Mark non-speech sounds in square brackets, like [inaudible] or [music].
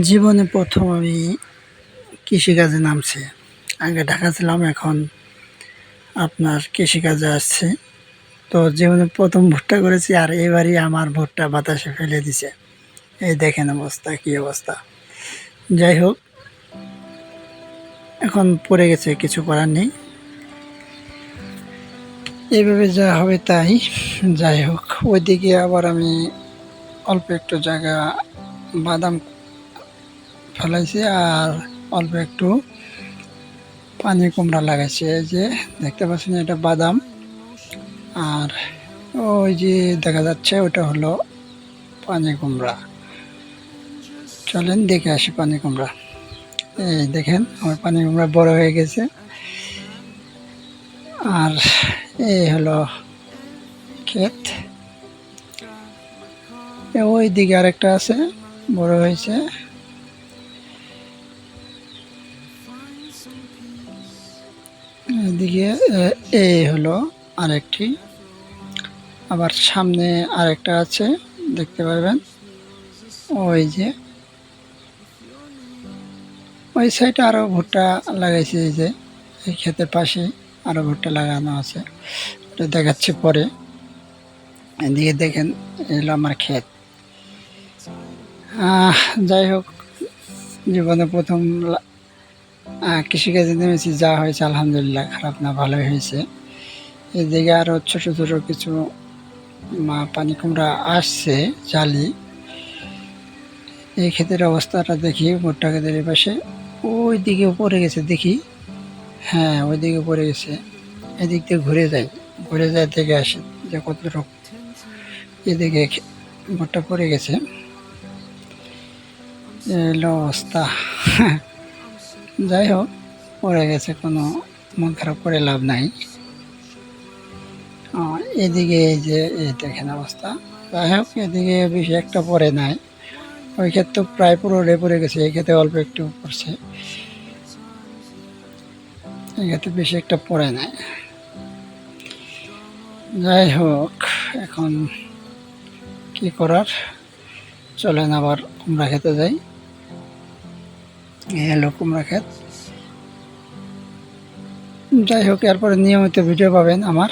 জীবনে প্রথম আমি কৃষিকাজে নামছি। আগে ঢাকা ছিলাম, এখন আপনার কৃষিকাজে আসছে। তো জীবনে প্রথম ভুট্টা করেছি আর এবারই আমার ভুট্টা বাতাসে ফেলে দিছে। এই দেখেন অবস্থা, কি অবস্থা। যাই হোক, এখন পড়ে গেছে, কিছু করার নেই। এইভাবে যা হবে তাই, যাই হোক। ওইদিকে আবার আমি অল্প একটু জায়গা বাদাম ফেলাইছি আর অল্প একটু পানি কুমড়া লাগাইছি। এই যে দেখতে পাচ্ছেন এটা বাদাম। আর ওই যে দেখা যাচ্ছে ওটা হলো পানি কুমড়া। চলেন দেখে আসি পানি কুমড়া। এই দেখেন, আমার পানি কুমড়া বড় হয়ে গেছে। আর এই হলো ক্ষেত। ওই দিকে আরেকটা আছে, বড় হয়েছে। এদিকে এই হলো আরেকটি। আবার সামনে আরেকটা আছে, দেখতে পারবেন। ওই যে, ওই সাইডে আরও ভুট্টা লাগাইছে, এই যে, এই ক্ষেতের পাশে আরও ভুট্টা লাগানো আছে। ওটা দেখাচ্ছি পরে। এদিকে দেখেন এই হলো আমার ক্ষেত। যাই হোক, জীবনে প্রথম কৃষিকাজে নেমেছি, যা হয়েছে আলহামদুলিল্লাহ, খারাপ না, ভালোই হয়েছে। এদিকে আরও ছোট ছোট কিছু, মা, পানি কুমড়া আসছে, জালি। এই ক্ষেতের অবস্থাটা দেখি ভুট্টা ক্ষেতের পাশে। ওই দিকে পড়ে গেছে, দেখি। হ্যাঁ ওই দিকে পড়ে গেছে। এদিক দিয়ে ঘুরে যাই ঘুরে যাই দেখে আসি যে কত রোগ এদিকে ভুট্টা পড়ে গেছে। এই হলো অবস্থা। [laughs] যাই হোক, পড়ে গেছে, কোনো মন খারাপ করে লাভ নাই। এদিকে এই যে দেখেন অবস্থা। যাই হোক, এদিকে বেশি একটা পড়ে নাই। ওই ক্ষেত্রে প্রায় পুরোটাই পড়ে গেছে, এই ক্ষেত্রে অল্প একটু পড়ছে। এই ক্ষেত্রে বেশি একটা পড়ে নাই। যাই হোক, এখন কি করার? চলেন আবার কুমড়া খেতে যাই। হলো কুমড়া খেত যাই হোক এরপরে নিয়মিত ভিডিও পাবেন আমার।